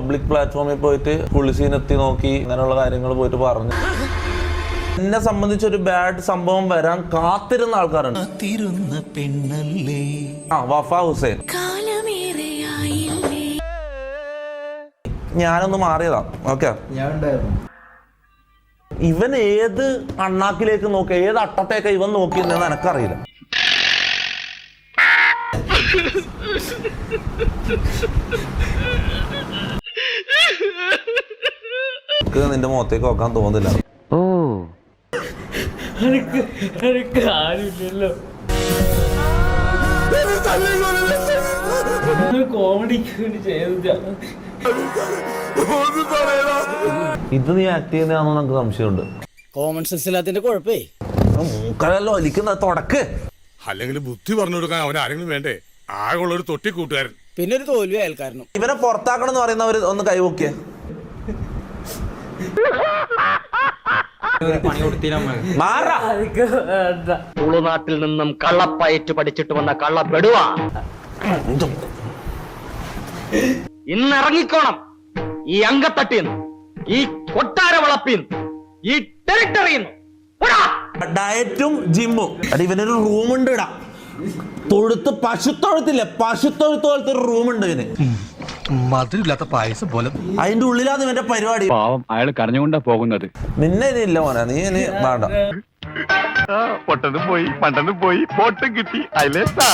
Public പ്ലാറ്റ്ഫോമിൽ പോയിട്ട് കുളിസീനെത്തി നോക്കി അങ്ങനെയുള്ള കാര്യങ്ങൾ പോയിട്ട് പറഞ്ഞു. എന്നെ സംബന്ധിച്ച് ഒരു ബാഡ് സംഭവം വരാൻ കാത്തിരുന്ന ആൾക്കാരുണ്ട്. കാത്തിരുന്ന പെണ്ണല്ലേ? ആ വഫ ഹുസൈൻ. ഞാനൊന്ന് മാറിയതാ. ഓക്കെ. ഞാൻ ഉണ്ടായിരുന്നു ഇവൻ ഏത് അണ്ണാക്കിലേക്ക് നോക്കി ഏത് അട്ടത്തേക്ക് ഇവൻ നോക്കിയെന്ന് എനക്കറിയില്ല. നിന്റെ മുഖത്തേക്ക് നോക്കാൻ തോന്നുന്നില്ല. ഓ. ഇത് നീ ആക്ട് ചെയ്യുന്നതാണോ നമുക്ക് സംശയമുണ്ട്. കോമൺ സെൻസ് ഇല്ലാത്തതിന്റെ കുഴപ്പേ. മൂക്കലല്ലോ ഒലിക്കുന്ന തുടക്ക്. അല്ലെങ്കിൽ ബുദ്ധി പറഞ്ഞു കൊടുക്കാൻ അവൻ ആരെങ്കിലും വേണ്ടേ? ആകെയുള്ള ഒരു തൊട്ടി കൂട്ടുകാരൻ പിന്നെ ഒരു തോൽവി അയൽക്കാരനും. ഇവനെ പുറത്താക്കണം എന്ന് പറയുന്നവർ ഒന്ന് കൈവക്കിയ തുളുനാട്ടിൽ നിന്നും കള്ളപ്പയറ്റ് പഠിച്ചിട്ട് വന്ന കള്ളപ്പെടുവ. ഇന്ന് ഇറങ്ങിക്കോണം ഈ അങ്കത്തട്ടിന്ന്. ഈ കൊട്ടാര വളപ്പിന്ന് ഈ ടെറിട്ടറിന്ന്. ഡയറ്റും ജിമ്മും. അടി ഇവനൊരു റൂമുണ്ട് ഇടാ. തൊഴുത്ത് പശുത്തൊഴുത്തില്ലേ? പശുത്തൊഴുത്ത് പോലത്തെ ഒരു റൂമുണ്ട് ഇവന് മധുരമില്ലാത്ത പായസം പോലെ. അതിന്റെ ഉള്ളിലാണ് ഇവന്റെ പരിപാടി. പാവം അയാൾ കരഞ്ഞുകൊണ്ടാ പോകുന്നത്. നിന്നെ ഇനി ഇല്ല മോനെ നീ ഇനി വേണ്ട. പൊട്ടനും പോയി പണ്ടനും പോയി പോട്ടും കിട്ടി അയലേത്താ.